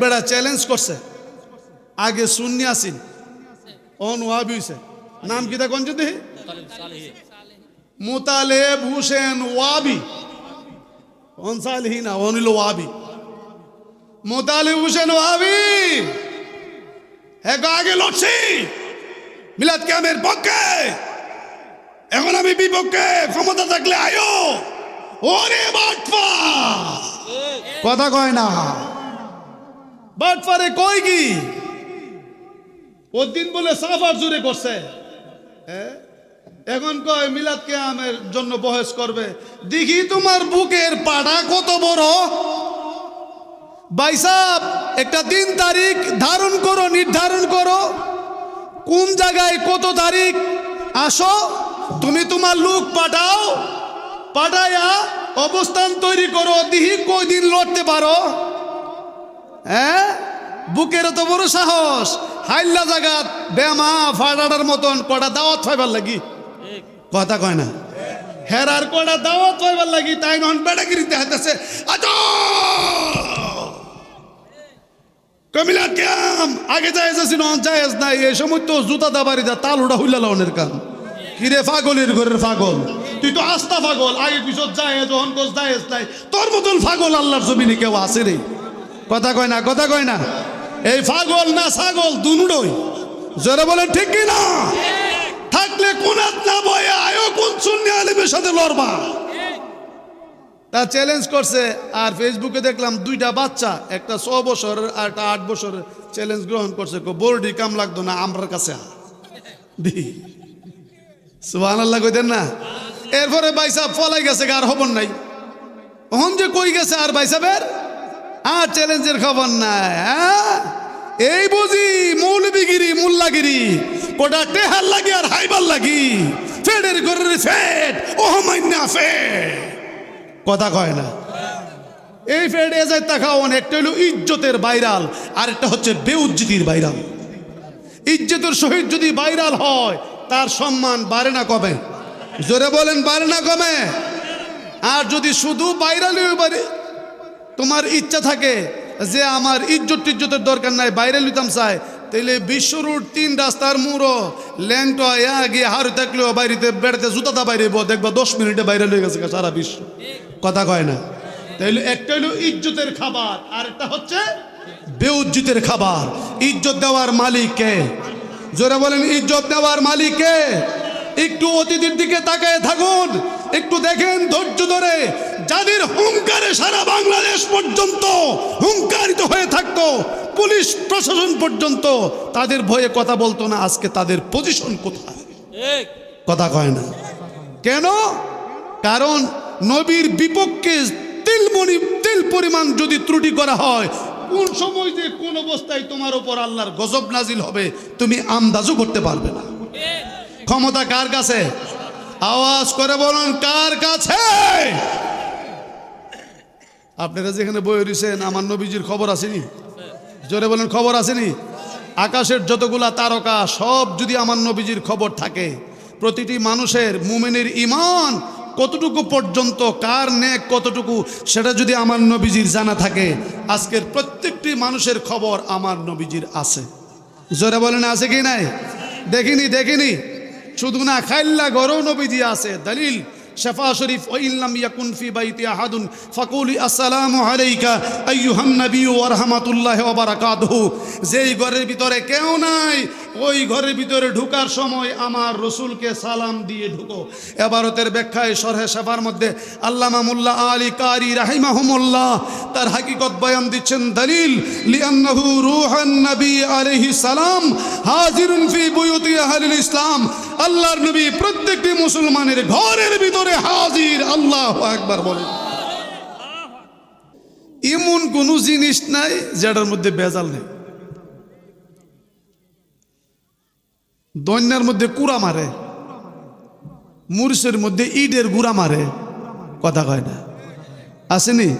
বেড়া চ্যালেঞ্জ করছে। আগে শূন্য আসিন। অন ওয়াবি হইছে। নাম কি দেখুন যদি? মুতালেব হুসেন ওয়াবি। অন সালহি না অনিল ওয়াবি। মুতালেব হুসেন ওয়াবি। আগে লড়ছি। মিলাদ ক্যামের পক্ষে। এখন আমি বিপক্ষে, ক্ষমতা থাকলে আয়ো। ওরে বাটপা কথা কয় না। বাটপারে কই কি ওদিন বলে সাফার জুড়ে করছে। হ্যাঁ? এখন কয়, মিলাদ কেয়ামের জন্য বহেস করবে। দেখি তোমার বুকের পাড়া কত বড়। বাইসাব একটা দিন তারিখ ধারণ করো, নির্ধারণ করো। কোন জায়গায় কত তারিখ? আসো, তুমি তোমার লোক পাঠাও পাঠাইয়া অবস্থান তৈরি করো। দিহি কয়দিন লড়তে পারো। হ্যাঁ? বুকের তো বড় সাহস। হাইল্লা জাগাত বেমা ফাটাটার মতন কটা দাওয়াত পাইবার লাগি। কথা কয় না? হেরার কটা দাওয়াত পাইবার লাগি তাই নন বেড়াগিরিতে হাতেছে আজো কমিলা ক্যাম আগে যায় যাচ্ছি নন যায়জ নাই। এই সময় তো জুতা দাবারি যা তাল উড়া হইলা লনের কান কিরে ফাগলের ঘরের ফাগল তুই তো আস্তা ফাগল আগে পিছত যায় যখন কোচ যায়জ নাই। তোর মতন ফাগল আল্লাহর জমিনে কেউ আছে রে। কথা কয় না, কথা কয় না। এই ফাগল না ছাগল, দুনুডই। জোরে বলেন, ঠিক কি না? থাকলে কোনাত না বয়ে আয়ো কোন শূন্য আলিমের সাথে লড়বা। তা চ্যালেঞ্জ করছে, আর ফেসবুকে দেখলাম দুইটা বাচ্চা, একটা ছ বছর আর একটা আট বছরের চ্যালেঞ্জ গ্রহণ করছে। বোর্ডি কাম লাগতো না, আমরার কাছে। দি। সুবাহ আল্লাহ কইতেন না? এরপরে বাইসা ফলাই গেছে আর খবর নাই। ওহন যে কই গেছে, আর বাইসাবের আর চ্যালেঞ্জের খবর নাই হ্যাঁ? এই বুঝি মৌলবিগিরি মোল্লাগিরি কোটা টেহার লাগি আর হাইবার লাগি, ফেডের ঘরের ফেড ও মাইন্না ফেড। কথা কয় না। এই ফেড এ যায় তাকাওন একটা হলো ইজ্জতের বাইরাল, আর একটা হচ্ছে বেউজ্জিতির বাইরাল। ইজ্জতের সহিত যদি বাইরাল হয়, তার সম্মান বাড়ে না কমে। জোরে বলেন, বাড়ে না কমে? আর যদি শুধু বাইরালি বাড়ে তোমার ইচ্ছা থাকে যে আমার ইজ্জত টিজ্জতের দরকার নাই, বাইরে লিতাম চাই। তাইলে বিশ্ব রুট তিন রাস্তার মুড়ো ল্যাংটো ইয়া গিয়ে হারু থাকলেও বাইরেতে বেড়াতে জুতাটা বাইরে দেখবা দশ মিনিটে বাইরে লয়ে গেছে সারা বিশ্ব। কথা কয় না। তাইলে একটা হলো ইজ্জতের খাবার, আর একটা হচ্ছে বেউজ্জিতের খাবার। ইজ্জত দেওয়ার মালিক কে? জোরে বলেন, ইজ্জত দেওয়ার মালিক কে? একটু অতিথির দিকে তাকায় থাকুন। একটু দেখেন ধৈর্য ধরে। যাদের হুঙ্কারে সারা বাংলাদেশ পর্যন্ত হুঙ্কারিত হয়ে থাকতো পুলিশ প্রশাসন পর্যন্ত তাদের ভয়ে কথা বলতো না। আজকে তাদের পজিশন কোথায়? কথা কয় না। কেন? কারণ নবীর বিপক্ষে তিলমণি তিল পরিমাণ যদি ত্রুটি করা হয় কোন সময় যে কোন অবস্থায় তোমার ওপর আল্লাহর গজব নাজিল হবে তুমি আন্দাজও করতে পারবে না। ক্ষমতা কার কাছে? আওয়াজ করে বলুন, কার কাছে? আপনারা যেখানে বই রয়েছেন, আমার নবীজির খবর আসেনি? জোরে বলেন, খবর আসেনি? আকাশের যতগুলা তারকা, সব যদি আমার নবীজির খবর থাকে, প্রতিটি মানুষের মুমেনের ইমান কতটুকু পর্যন্ত, কার নেক কতটুকু, সেটা যদি আমার নবীজির জানা থাকে, আজকের প্রত্যেকটি মানুষের খবর আমার নবীজির আছে। জোরে বলেন, আছে কি নাই? দেখিনি দেখিনি। শুধু না, খাইল্লা গরৌ নবীজি আছে। দলিল, শেফা শরীফ ওইল্লাম ইয়াকুন ফি বাইতি আহাদুন, ফাকুলি, আসসালামু আলাইকা, আইয়ুহান নবী ওয়া রাহমাতুল্লাহি ওয়া বারাকাতুহু। যেই ঘরের ভিতরে কেউ নাই ওই ঘরের ভিতরে ঢুকার সময় আমার রসুলকে সালাম দিয়ে ঢুকো। এবারতের ব্যাখ্যায় সরহে শেফার মধ্যে আল্লামা মুল্লা আলী কারি রাহিমাহুমুল্লাহ তার হাকিকত বয়ান দিচ্ছেন দলিল, লিআন্নাহু রূহান নবী আলাইহিস সালাম হাজিরুন ফি বুয়ুতি আহলিল ইসলাম। আল্লাহর নবী প্রত্যেকটি মুসলমানের ঘরের ভিতরে হাজির, আল্লাহ একবার বলেন। এমন কোনো জিনিস নাই যেটার মধ্যে বেজাল নেই। দৈন্যার মধ্যে কুড়া মারে মুরসের মধ্যে ইটের গুড়া মারে, কথা কয় না। আসেনি?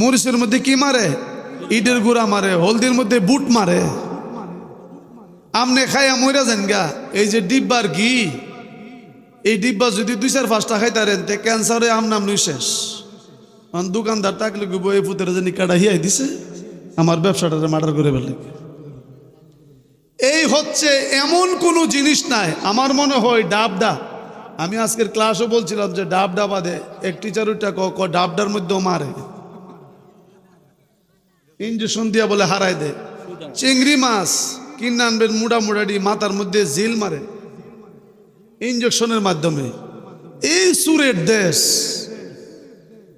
মরিচের মধ্যে কি মারে? ইটের গুড়া মারে, হলদির মধ্যে বুট মারে। আমনে খাইয়া মইরা যান গা। এই যে ডিব্বার ঘি, এই ডিব্বা যদি দুই চার পাঁচটা খাইতারেন তে ক্যান্সারে আম নাম নুই শেষ। দোকানদার টাকলে এই পুতের জানি কাটা হিয়াই দিছে, আমার ব্যবসাটাতে মার্ডার করে ফেললে। এই হচ্ছে এমন কোনো জিনিস নাই। আমার মনে হয় ডাবডা। আমি আজকের ক্লাসও বলছিলাম যে ডাবডা বাদে এক টিচার ওইটা ক ডাবডার মধ্যেও মারে। ইঞ্জেকশন দিয়া বলে হারাই দে। চিংড়ি মাছ কিনে আনবেন মুড়া মুড়াডি, মাথার মধ্যে জিল মারে। ইঞ্জেকশনের মাধ্যমে। এই সুরের দেশ।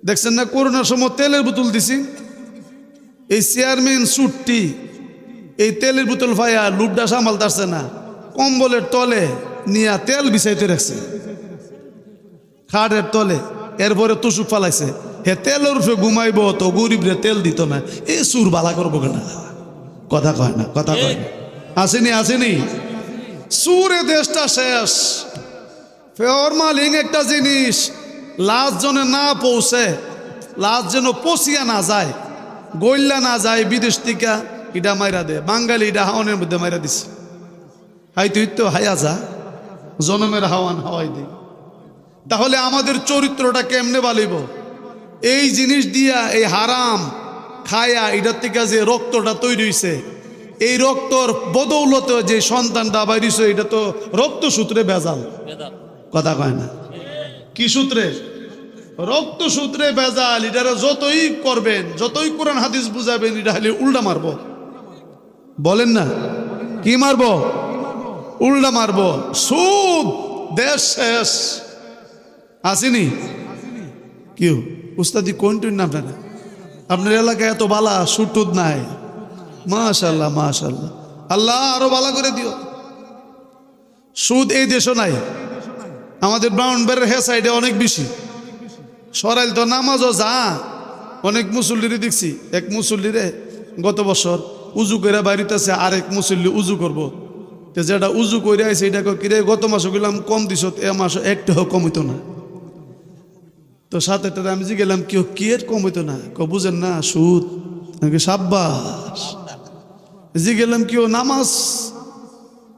দেখছেন না, করোনার সময় তেলের বোতল দিছি। এই চেয়ারম্যান সুটটি এই তেলের বোতল ভাইয়া লুড্ডা সামাল তারছে না, কম্বলের তলে নিয়া তেল বিছাইতে রাখছে। খাটের তলে, এরপরে তুসুক ফালাইছে। হে তেলের উপরে ঘুমাইব তো গরিবরে তেল দিত না এই সুর বালা করব কেনা? কথা কয় না, কথা কয় না। আসেনি আসেনি। সুরে দেশটা শেষ। ফেওর মালিং একটা জিনিস, লাশ জনে না পৌঁছে, লাশ যেন পচিয়া না যায়, গইল্লা না যায় বিদেশ থেকে। ইটা মাইরা দে। বাঙালি ইটা হাওয়ানের মধ্যে মাইরা দিছে। হাই তুই তো হাইয়া যা জনমের হাওয়ান হাওয়াই দে। তাহলে আমাদের চরিত্রটা কেমনে বালিব এই জিনিস দিয়া এই হারাম খায়া এটার থেকে যে রক্তটা তৈরি হয়েছে এই রক্তর বদৌলত যে সন্তানটা বাইরিছে এটা তো রক্ত সূত্রে ভেজাল। কথা কয় না? কি সূত্রে? রক্ত সূত্রে ভেজাল। এটারা যতই করবেন যতই কোরআন হাদিস বুঝাবেন এটা হলে উল্টা মারব। বলেন না? কি মারব? উল্টা মারব। সুদ দেশ শেষ। আসেনি? কেউ উস্তাদি, কোন টুন না আপনারা? আপনার এলাকায় এত বালা সুটুদ নাই। মাশাল্লাহ মাশাল্লাহ। আল্লাহ আরও বালা করে দিও। সুদ এই দেশও নাই। আমাদের ব্রাউন বেড়ের হে সাইডে অনেক বেশি। সরাইল তো নামাজও যা। অনেক মুসল্লিরে দেখছি। এক মুসল্লিরে গত বছর উজু করে বাড়িতেছে আরেক মুসল্লি উজু করব। তো যেটা উজু করে আইছে এটা কয়, কিরে গত মাসে গেলাম কম দিছ এ মাস একটাও কম হইতো না। তো সাথে টাতে আমি গেলাম কেউ কি এর কম হইতো না? ক বুঝেন না সুদ। নাকি সাব্বাস। জি গেলাম কেউ নামাজ?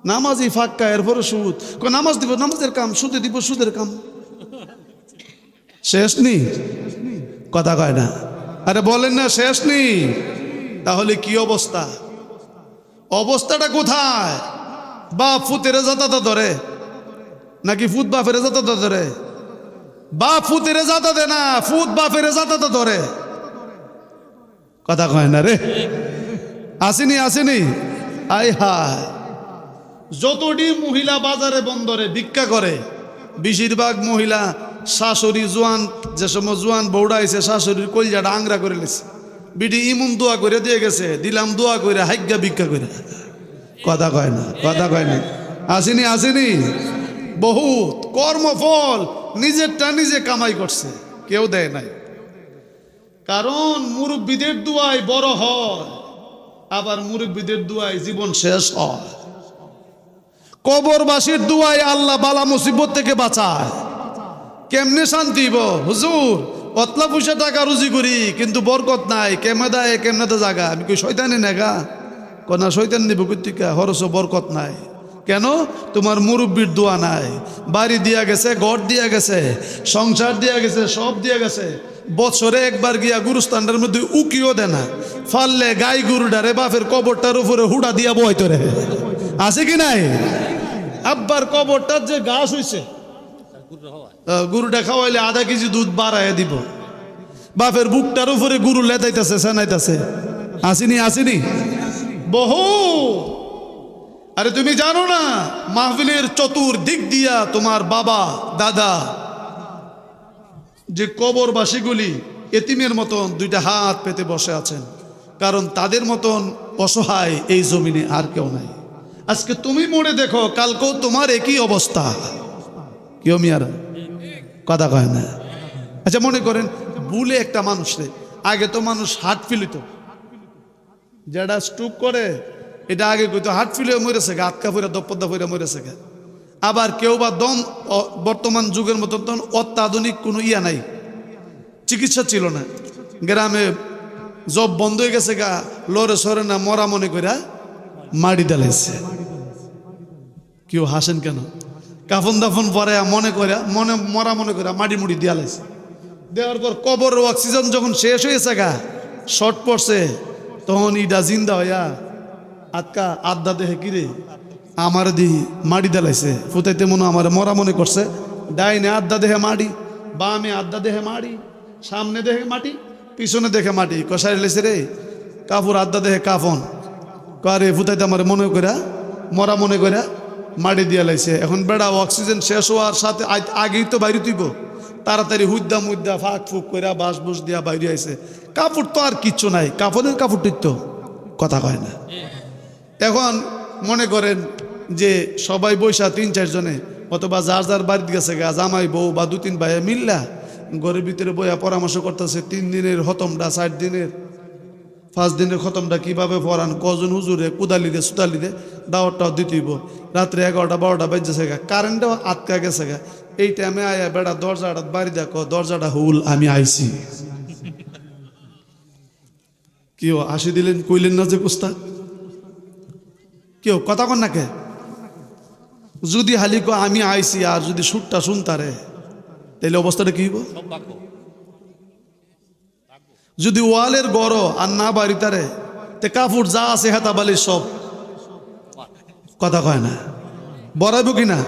নামাজই ফাঁকা এরপরে সুদ। ক নামাজ দিব নামাজের কাম সুদে দিব সুদের কাম। শেষ নি। কথা কয় না। আরে বলেন না শেষ নি? তাহলে কি অবস্থা? অবস্থাটা কোথায়? বাপ ফুতেরে যাতাতা ধরে। নাকি ফুত বাপেরে যাতাতা ধরে? বাপ ফুতেরে যাতাতে না, ফুত বাপেরে যাতাতে ধরে। কথা কয় না রে। আসেনি আসেনি। আই হায়। যতটি মহিলা বাজারে, বন্দরে ভিক্ষা করে, বেশিরভাগ মহিলা শাশুড়ি জোয়ান, যে সময় জোয়ান বৌড়া আইছে শাশুড়ির কলজাটা আংরা করে লেছে বিডি ইমুন দোয়া করে দিয়ে গেছে, দিলাম দোয়া করে, হাইজ্ঞা ভিক্ষা করে। কথা কয় না, কথা কয় না। আসেনি আসেনি। বহুত কর্মফল নিজেরটা নিজে কামাই করছে, কেউ দেয় নাই। কারণ মুরব্বীদের দুয়ায় বড় হয়, আবার মুরব্বীদের দুয়ায় জীবন শেষ হয়। কবরবাসীর দুয়ায় আল্লাহ বালা মুসিবত থেকে বাঁচায়। কেমনে শান্তি হুজুর অতলা পয়সা টাকা রুজি করি কিন্তু বরকত নাই। কেমনে দেয় কেমনে জাগা? আমি কই শয়তানি নেগা কনা শৈতান নিব কর্তিকা হরস বরকত নাই। কেন? তোমার মুরব্বীর দোয়া নাই। বাড়ি দিয়া গেছে ঘর দিয়া গেছে সংসার দিয়া গেছে সব দিয়া গেছে। বছরে একবার গিয়া গুরুস্থানটার মধ্যে উকিও দে না। ফাললে গাই গরুডারে বাপের কবরটার উপরে হুডা দিয়া বইতো রে আছে কি নাই? আব্বার কবরটার যে গাছ আহ, গরুটা খাওয়াইলে আধা কেজি দুধ বাড়ায় দিব। বাপের বুকটার উপরে গরু লেতাইতেছে সেনাইতেছে। আসিনি আসিনি। বহু! আরে তুমি জানো না, মাহফিলের চতুর দিক দিয়া তোমার বাবা, দাদা, যে কবরবাসীগুলি এতিমের মতন দুইটা হাত পেতে বসে আছেন, কারণ তাদের মতন অসহায় এই জমিনে আর কেউ নাই। আজকে তুমি মনে দেখো, কালকেও তোমার একই অবস্থা। কেউ মিয়ারা? কথা কয় না। আচ্ছা মনে করেন, ভুলে একটা মানুষ রে। আগে তো মানুষ হাট ফিলিত। যেটা স্টুক করে, এটা আগে কইতো হাট ফিলে মরেছে গা আটকা ফিরে দপ্পদা ফিরে মরেছে গা। আবার কেউ বা দম বর্তমান যুগের মতো তখন অত্যাধুনিক কোনো ইয়া নাই। চিকিৎসা ছিল না। গ্রামে জব বন্ধ হয়ে গেছে গা, লরে সরে না, মরা মনে করে মাড়ি ডালাইছে কেউ হাসেন কেন? কাফন দাফন পরে মনে করে মনে, মরা মনে করে মাটি মুড়ি দিয়া লাইছে। দেওয়ার পর কবর অক্সিজেন যখন শেষ হয়েছে গা শর্ট পড়ছে, তখন ইডা জিন্দা হইয়া আতকা আড্ডা দেহে কিরে আমার দি মাটি দেলাইছে ফুতাইতে মনে আমার মরা মনে করছে। ডাইনে আড্ডা দেহে মাটি, বামে আড্ডা দেহে মাটি, সামনে দেখে মাটি, পিছনে দেখে মাটি। কষাই লেছে রে? কাপড় আড্ডা দেহে কাফন। কারে ফুতাইতে আমার মনে করা মরা মনে করা মাটি দিয়া লাইছে। এখন বেড়া, অক্সিজেন শেষ হওয়ার সাথে আগেই তো বাইরে তুইব। তাড়াতাড়ি হুদ্দা মুদ্দা ফাঁক ফুক কইরা বাস বুস দিয়া বাইরে আইছে। কাপড় তো আর কিচ্ছু নাই। কাপড়ের কাপড় তো? কথা কয় না। এখন মনে করেন যে সবাই বৈশা তিন চারজনে অথবা যার যার বাড়িতে গেছে গা, জামাই, বউ বা দু, তিন ভাইয়া মিল্লা, ঘরের ভিতরে বইয়া পরামর্শ করতেছে, তিন দিনের হতমটা ষাট দিনের। পাঁচ দিনের খতমটা কীভাবে পড়ান? কজন হুজুরে কুদালিরে সুতালিরে দাওয়ারটাও দিতেইব রাত্রে এগারোটা, বারোটা বেজেছে গা কারেন্টও আটকা গেছে গা এই টাইমে আয়া বেড়া দরজাটা বাড়ি দেখো, দরজাটা হুল, আমি আইছি। কেউ আসি দিলেন, কইলেন না যে কুস্তা কেউ কথা কন না কে? যদি হালিক আমি আইছি, আর যদি সুরটা শুনতারে তাহলে অবস্থাটা কি হইব? যদি ওয়ালের গড় আর না বাড়িতারে তে কাপড় যা আছে হেতা বালি সব। কথা কয় না। বড়াইব কি না?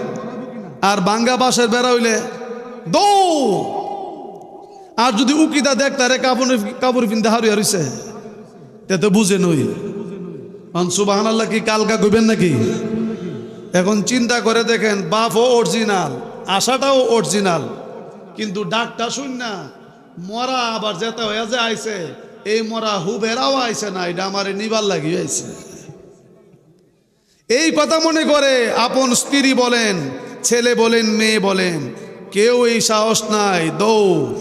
আর বাঙ্গা বাসের বেড়া হইলে দৌ আর যদি উকিদা দেখ তারে কাপড় কাপড় পিন্ধে হারিয়া রইছে, তে তো বুঝে নই। সুবাহান আল্লাহ কি কালকা কইবেন নাকি? এখন চিন্তা করে দেখেন, বাপও অরিজিনাল আশাটাও অরিজিনাল কিন্তু ডাকটা শুন না। মরা আবার যেতে হয়ে যে আইছে এই মরা হুবেরাও আইছে না এটা আমার নিবার লাগিয়ে আইছে এই কথা মনে করে আপন স্ত্রী বলেন ছেলে বলেন মেয়ে বলেন কেউ এই সাহস নাই দৌড়।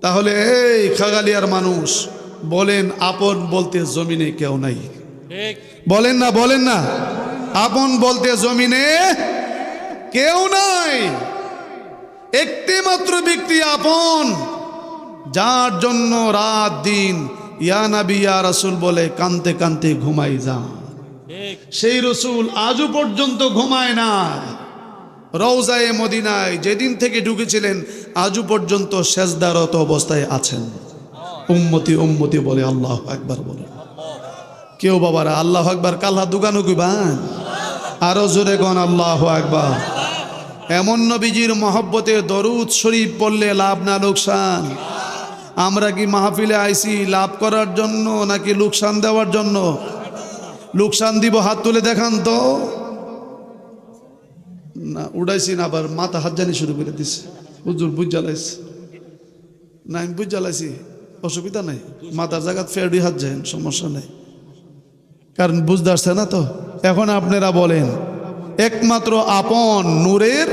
তাহলে এই খাগালিয়ার মানুষ বলেন আপন বলতে জমিনে কেউ নাই। বলেন না বলেন না। আপন বলতে জমিনে কেউ নাই। একটি মাত্র ব্যক্তি আপন যার জন্য রাত দিন ইয়া নাবি ইয়া রাসূল বলে কানতে কানতে ঘুমাই যা ঠিক। সেই রসুল আজও পর্যন্ত ঘুমায় না রৌজায়ে মদিনায় যেদিন থেকে ঢুকেছিলেন আজও পর্যন্ত সেজদারত অবস্থায় আছেন। উম্মতি উম্মতি বলে আল্লাহ একবার বলে। কেউ বাবারা আল্লাহ একবার কাল্লা দোকানও কিবান আরও জোরে গন আল্লাহ একবার এমন নবীজির মহব্বতে দরুদ শরীফ পড়লে লাভ না লোকসান? আমরা কি মাহফিলে আইছি লাভ করার জন্য নাকি লোকসান দেওয়ার জন্য? লোকসান দিব, হাত তুলে দেখান তো। না, উড়াইছি না আবার, মাথা হাত জানি শুরু করে দিছে। হুজুর বুঝ জ্বালাইছে। না, আমি বুঝ জ্বালাইছি, অসুবিধা নাই। মাথার জায়গা ফেরডি হাত যায়, সমস্যা নেই। কারণ বুঝতে আসছে না তো? এখন আপনারা বলেন। একমাত্র আপন নূরের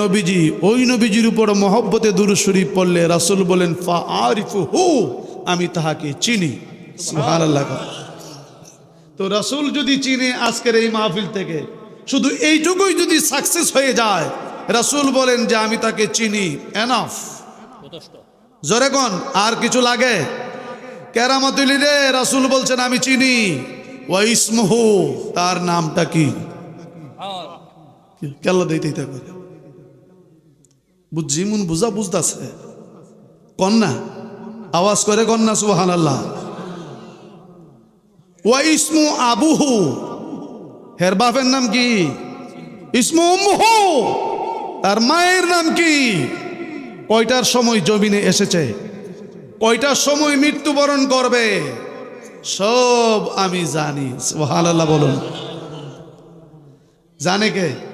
নবীজি। ওই নবীজির উপর মহব্বতে দুরু শরীফ পড়লে রাসূল বলেন, ফা আরিফু হু আমি তাহাকে চিনি। তো রাসূল যদি চিনে আজকের এই মাহফিল থেকে, শুধু এইটুকুই যদি সাকসেস হয়ে যায়, রাসূল বলেন যে আমি তাকে চিনি। এনাফ জোরে কোন, আর কিছু লাগে? কেরামতুলি রে রাসূল বলছেন, আমি চিনি। ওয়া ইসমহু তার নামটা কি? কেল্লা দিতে করে বুঝছি, মন বুঝা বুঝতাছে। কন্যা, আওয়াজ করে কন্যা সুবাহান আল্লাহ ইসমু আবুহু। হের বাপের নাম কি? ইসমু উম্মুহু। তার মায়ের নাম কি? কয়টার সময় জমিনে এসেছে? কয়টার সময় মৃত্যুবরণ করবে? সব আমি জানি। সুবহান আল্লাহ বলুন। জানে কে?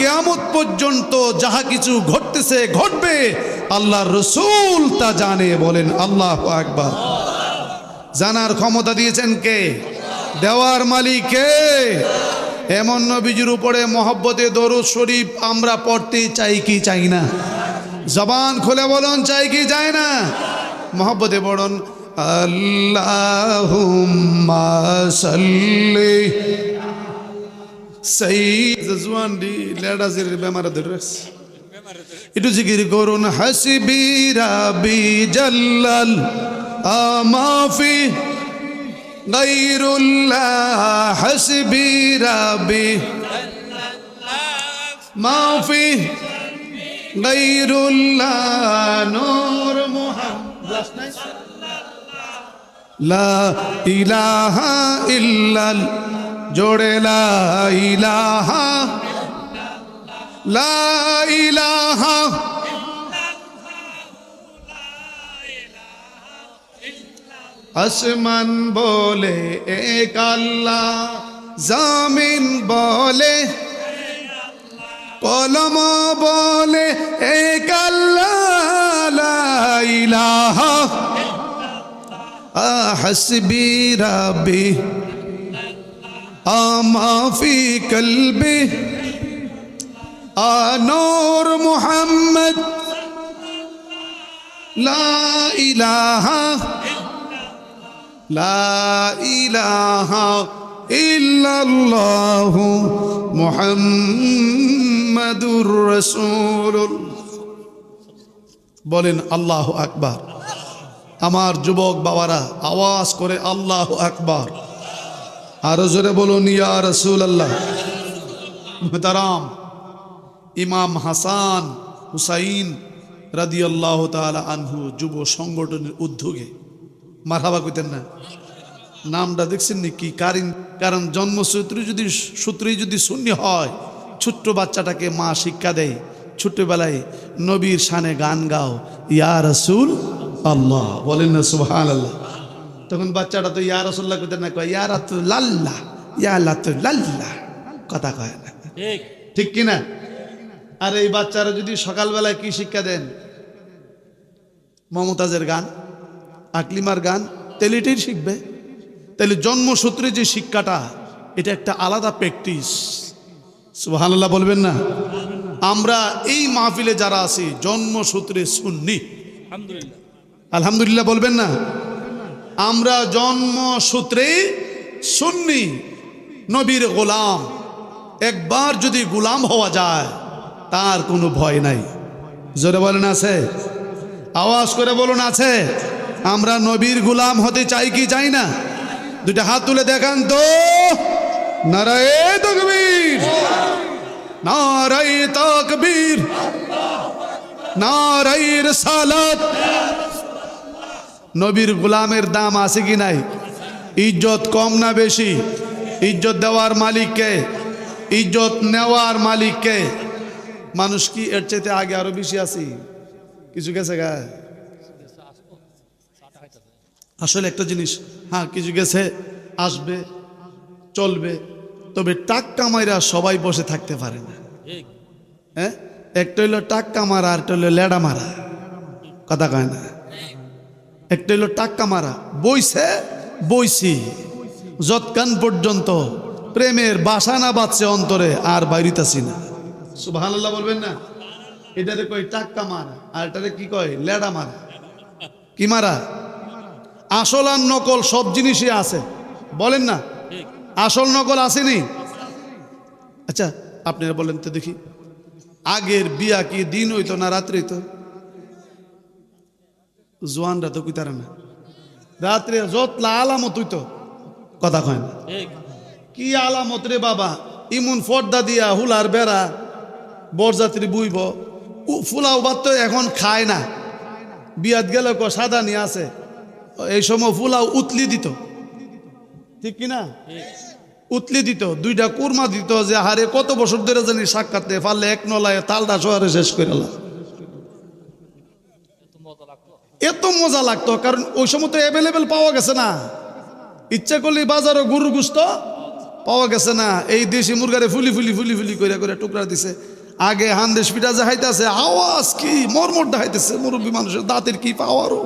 কিয়ামত পর্যন্ত যাহা কিছু ঘটতেছে, ঘটবে, আল্লাহর রসুল তা জানে বলেন আল্লাহ আকবার। জানার ক্ষমতা দিয়েছেন কে? দেওয়ার মালিক কে? এমন নবীজির উপরে মহব্বতে দরুদ শরীফ আমরা পড়তে চাই কি চাই না? জবান খুলে বলুন, চাই কি চাই না? মহব্বতে আল্লাহুম্মা সাল্লি সেই জুয়ান দি লেডা জির বেমার ধরে একটু জিকির করুন, হাসিবি রাবি জাল্লাল, আমাফি গাইরুল্লাহ হাসবি রাবি। মাফি গাইরুল্লাহ নূর মুহাম্মদ। লা ইলাহা ইল্লাল জোড়ে লা ইলাহা, লা আসমান বলে এক আল্লাহ, জামিন বলে কলম বলে এক আল্লাহ হাসবি রাবি আমা ফি কলবি আনোর মুহাম্মদ লা ইলাহা লা ইলাহা ইল্লাল্লাহ মুহাম্মাদুর রাসূলুল্লাহ বলেন আল্লাহ আকবার। আমার যুবক বাবারা, আওয়াজ করে আল্লাহ আকবার। আরও জোরে বলুন, ইয়া রসুল আল্লাহ মুহতারাম, ইমাম হাসান হুসাইন রাদি আল্লাহ আনহু যুব সংগঠনের উদ্যোগে। মারহাবা কইতেন না। নামটা দেখছেন নি কি কারিন? কারণ জন্মসূত্রে যদি সূত্রেই যদি শূন্য হয়, ছোট্ট বাচ্চাটাকে মা শিক্ষা দেয়। ছোট্টবেলায় নবীর শানে গান গাও, ইয়া রসুল আল্লাহ বলেন না সুবহান আল্লাহ তখন বাচ্চাটা তো ইয়া রসুল্লাহ করতে না কয় ইয়া রাতু লাল্লাহ ইয়া লাতু লাল্লাহ কথা কয় না। ঠিক। কিনা আর এই বাচ্চারা যদি সকালবেলায় কি শিক্ষা দেন? মমতাজের গান আকলিমার গান তাহলে এটাই শিখবে। তাহলে জন্মসূত্রে যে শিক্ষাটা এটা একটা আলাদা প্র্যাকটিস। সুবহানাল্লাহ বলবেন না? আমরা এই মাহফিলে যারা আছি জন্মসূত্রে সুন্নি। আলহামদুলিল্লাহ বলবেন না? আমরা জন্মসূত্রে সুন্নি নবীর গোলাম। একবার যদি গোলাম হওয়া যায়, তার কোনো ভয় নাই। জোরে বলেন আছে? আওয়াজ করে বলুন আছে? আমরা নবীর গোলাম হতে চাই কি চাই না? দুটা হাত তুলে দেখান তো। নারায় তকবীর। নারায় তকবীর। নারায় সালাত নবীর গোলামের দাম আছে কি নাই? ইজ্জত কম না বেশি? ইজ্জত দেওয়ার মালিককে ইজ্জত নেওয়ার মালিককে মানুষ কি এর চাইতে আগে আরও বেশি আছি? কিছু গেছে গা? আসলে একটা জিনিস হ্যাঁ কিছু গেছে, আসবে, চলবে, তবে টাক্কা মাইরা সবাই বসে থাকতে পারে না। হ্যাঁ? একটা হইল টাক্কা মারা, আর একটা হইল লেডা মারা। কথা কয় না? একটা হইল টাক্কা মারা। বইছে, বইছি। যৎকান পর্যন্ত প্রেমের বাসা না বাঁচছে অন্তরে, আর বাইরিতাছি না। সুবহানাল্লাহ বলবেন না? এটাতে কই টাক্কা মারা, আর এটাতে কি কয়? লেডা মারা। কি মারা? আসল আর নকল সব জিনিসই আছে। বলেন না? আসল নকল আসেনি? আচ্ছা আপনারা বলেন তো দেখি। আগের বিয়া কি দিন হইতো না রাত্রে হইতো? জোয়ানরা তো কুইতারে না। রাত্রে যতলা আলামত হইতো কথা কয় না। কি আলামত রে বাবা ইমুন ফর্দা দিয়া হুলার বেড়া বরযাত্রী বুইব উ- ফুলাও বাদ তো এখন খায় না। বিয়াত গেলে ক সাদা নিয়ে আছে এই সময় ফুলাও উতলি দিত। ঠিক কিনা? উতলি দিত দুইটা কুরমা দিত যে হারে কত বছর ধরে জানি সাক্ষাতে পারলে এক নলায় তালটা শহরে শেষ করে এলাম। এত মজা লাগতো এত মজা লাগতো, কারণ ওই সময় তো অ্যাভেলেবেল পাওয়া গেছে না। ইচ্ছা করলে বাজারে গরু গুস্ত পাওয়া গেছে না। এই দেশি মুরগারে ফুলি ফুলি ফুলি ফুলি করে করে টুকরা দিছে। আগে হান্দেশ পিঠা যে হাইতেছে, আওয়াজ কি মরমরটা হাইতেছে মুরব্বী মানুষের দাঁতের কি পাওয়ারও।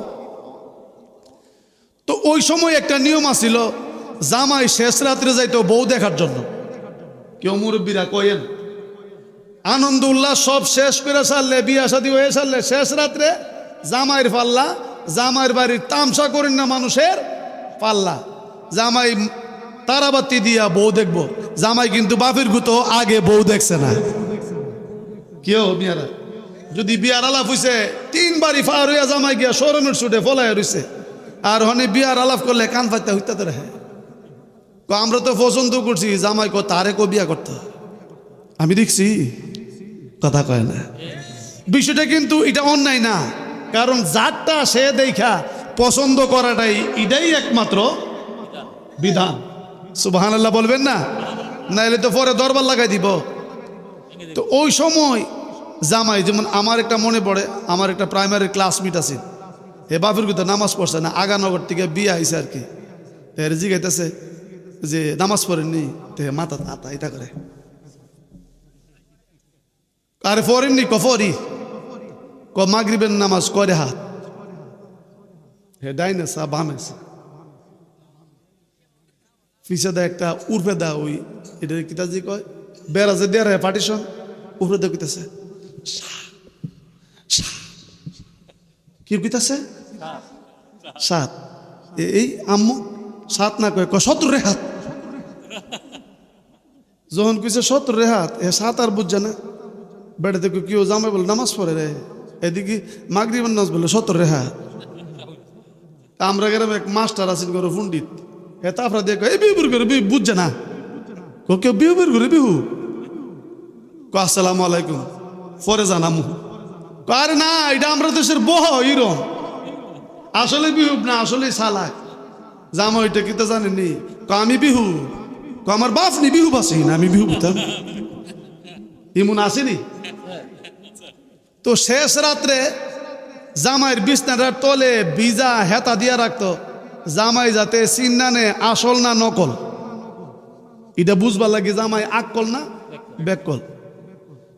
তো ওই সময় একটা নিয়ম আছিল, জামাই শেষ রাত্রে যাইতো বউ দেখার জন্য। কেউ মুরব্বীরা কয়েন আনন্দ, উল্লাস সব শেষ করে সারলে, বিয়া শাদী হয়ে সারলে, শেষ রাত্রে জামাইয়ের পাল্লা, জামাইয়ের বাড়ির তামসা করেন না মানুষের পাল্লা। জামাই তারাবাতি দিয়া বউ দেখব। জামাই কিন্তু বাপের গুতো আগে বউ দেখছে না। কেউ মিয়ারা? যদি বিয়ার আলাপ হইছে, তিনবারই ফার হইয়া জামাই গিয়া শোরুমের ছুটে ফলাই রইছে। আর হনে বিয়ার আলাপ করলে কান ফাইতে হইতে তো রে। আমরা তো পছন্দ করছি, জামাই কো তারে কো বিয়া করতে। আমি দেখছি, কথা কয় না। বিষয়টা কিন্তু এটা অন্যায় না। কারণ যারটা সে দেখা পছন্দ করাটাই এটাই একমাত্র বিধান। সুবাহান আল্লাহ বলবেন না? নাইলে তো পরে দরবার লাগাই দিব। তো ওই সময় জামাই, যেমন আমার একটা মনে পড়ে, আমার একটা প্রাইমারি ক্লাসমেট আছে। হে বাপের কথা নামাজ পড়ছে না, আগানগর থেকে বিয়ে আইছে আর কি। এর জিগাইতেছে যে নামাজ পড়েননি, তে মাথা আতা এটা করে। আরে ফরেননি কফরি। ক, মাগরিবের নামাজ করে হাত হে ডাইনে সা বামে সা পিছে দা একটা উর্ফে দা ওই এটা কিতা যে কয়? বেড়া যে দেড় পার্টিশন উর্ফে দা কিতাছে কি কিতাছে? সাত। এই আম্মু সাত না কয় সত্তর রে হাত যখন কইছে সত্তর রে হাত এ সাত আর বুঝছে না বেড়ে দেখো কেউ জামাই বলে নামাজ পড়ে রে। এদিকে মাগরিবের নামাজ বলে রে হাত আমরা গেলাম এক মাস্টার আছেন করে পণ্ডিত। হে তারপরে দেখো এই বিহু বের করে বিহু, বুঝছে না? কো কেউ বিহু বের করে বিহু? কো, আসসালামু আলাইকুম। পরে জানামু। আরে না, এটা আমরা দেশের বহ ইরম। আসলে বিহু না আসলে সালাক। জামা ওইটা কি তো জানেনি কো, আমি বিহু। কো, আমার বাপ নি বিহু বাসি না, আমি বিহু বুঝতাম। ইমন আসেনি? তো শেষ রাত্রে জামাইয়ের বিছনাটার তলে বিজা হেতা দিয়া রাখতো, জামাই যাতে চিন্নানে আসল না নকল। এটা বুঝবার লাগে জামাই আকল না ব্যাকল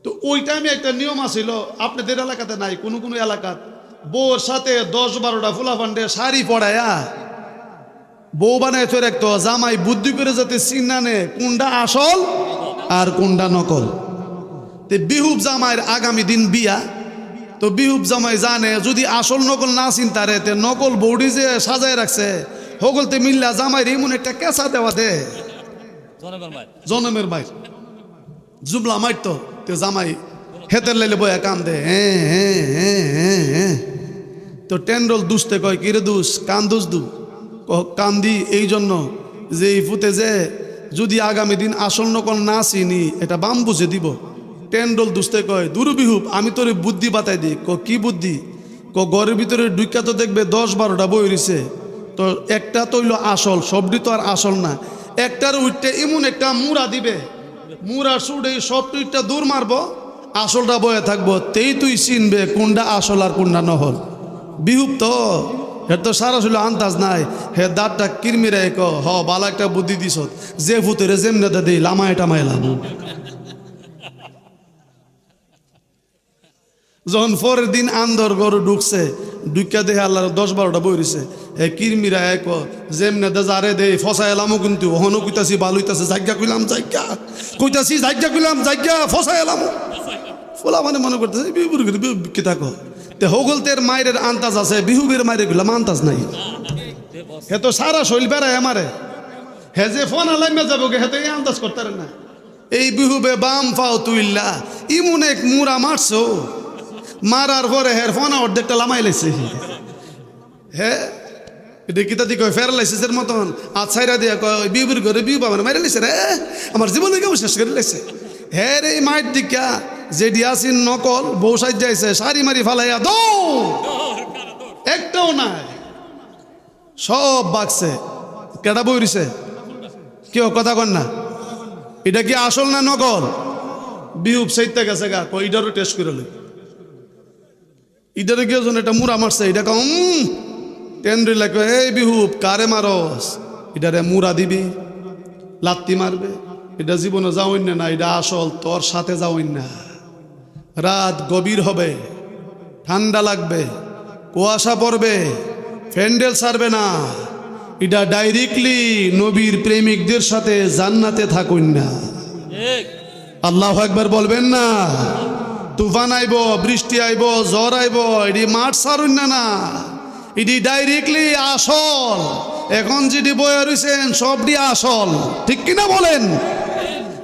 তো ওই টাইমে একটা নিয়ম আছিল, আপনাদের এলাকাতে নাই, কোনো কোনো এলাকাত বউর সাথে দশ বারোটা ফুলা ফুলাফান্ডে শাড়ি পড়ায়া বউ বানায় তো রাখতো, জামাই বুদ্ধি করে যাতে চিন্নানে কোনটা আসল আর কোনটা নকল। তে বিহুব জামাইয়ের আগামী দিন বিয়া তো বিহুব জামাই জানে যদি আসল নকল না চিন্তারে তে নকল বৌডি যে সাজায় রাখছে হগলতে মিল্লা জামাইয়ের এমন একটা কেঁচা দেওয়া দে। জনমের মাইর। জুবলা মাইর তো তে জামাই হেতের লাইলে বয়া কান দে হ্যাঁ হ্যাঁ হ্যাঁ হ্যাঁ হ্যাঁ তো টেন্ডল দুসতে কয় কিরে দুস কান দুস দু? কান্দি এই জন্য যে এই ফুতে যে যদি আগামী দিন আসল নকল না চিনি এটা বাম বুঝে দিব। টেন্ডল দুসতে কয়, দুরু বিহুব আমি তোরে বুদ্ধি বাতাই দিই। ক কি বুদ্ধি? ক ঘরের ভিতরে ডুইকা তো দেখবে দশ বারোটা বই রইছে। তো একটা তৈল আসল, সবটি তো আর আসল না। একটার উঠতে এমন একটা মুড়া দিবে। মুড়া সুড়ে সব টুইটটা দূর মারবো, আসলটা বয়ে থাকব। তেই তুই চিনবে কোনটা আসল আর কোনটা নহল। বিহুপ তো হে তো সারা ছিল আন্দাজ নাই। হে দাঁতটা কিরমিরে ক হ, বালা একটা বুদ্ধি দিস যে ভূতেরে যেমনে দিই, লামায় টামাইলাম যখন পরের দিন আন্দর গরু ঢুকছে ঢুকা দেখে আল্লাহ দশ বারোটা বই রয়েছে এ কিরমিরা এক যেমনে দে যারে দে ফসা এলামও কিন্তু হনও কইতাছি, বালু হইতাছে, জায়গা কইলাম, জায়গা। কইতাছি, জায়গা কইলাম, জায়গা ফসা এলামও। ফোলা মানে মনে করতেছে বিহুর বিহু কিতা কো তে হগল তের মায়ের আন্তাজ আছে বিহুবের মায়ের গুলাম আন্তাজ নাই। হে তো সারা শৈল বেড়ায় আমারে। হে যে ফোন আলাইমে যাব হে তো এই আন্দাজ করতে না। এই বিহুবে বাম ফাও তুইল্লা, ইমুন এক মুরা মারছো। মারার পরে হের ফোন অর্ধেকটা লামাই লাইছে। হে, এটা কিতা দি কয় ফেরালাইসিসের মতন? আচ্ছাইরা দিয়া কয় বিউবির ঘরে বিউ পাবেন মাইরা লাইছে রে। আমার জীবনে কেমন শেষ করে লাইছে। হে রে মায়ের দিকা যে ডিয়াসিন নকল, বউ সাজ যাইছে সারি মারি ফালাইয়া দৌ একটাও নাই। সব বাগছে। কেটা বইরিছে কেউ কথা কন না। এটা কি আসল না নকল? বিহুব সেইতে গেছে গা কই ইডারও টেস্ট করে লই ইডারে গিয়ে জন এটা মুড়া মারছে এটা কম টেন্ড্রি লাগবে এই বিহুব কারে মারস? এটারে মুড়া দিবি লাত্তি মারবে। এটা জীবনে যাওইন না না এটা আসল তোর সাথে যাওইন না। রাত গভীর হবে ঠান্ডা লাগবে কুয়াশা পড়বে ফ্যান্ডেল ছাড়বে না। এটা ডাইরেক্টলি নবীর প্রেমিকদের সাথে জান্নাতে থাকুন না। আল্লাহ একবার বলবেন না। তুফান আইব, বৃষ্টি আইব, জ্বর আইব, এটি মাঠ সারুন না না। এটি ডাইরেক্টলি আসল। এখন যেটি বয়ে রয়েছেন সবটি আসল। ঠিক কিনা বলেন?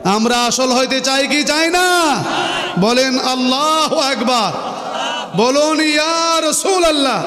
আমরা আসল হইতে চাই কি চাই না? বলেন আল্লাহ একবার বলুন ইয়ার রসুল আল্লাহ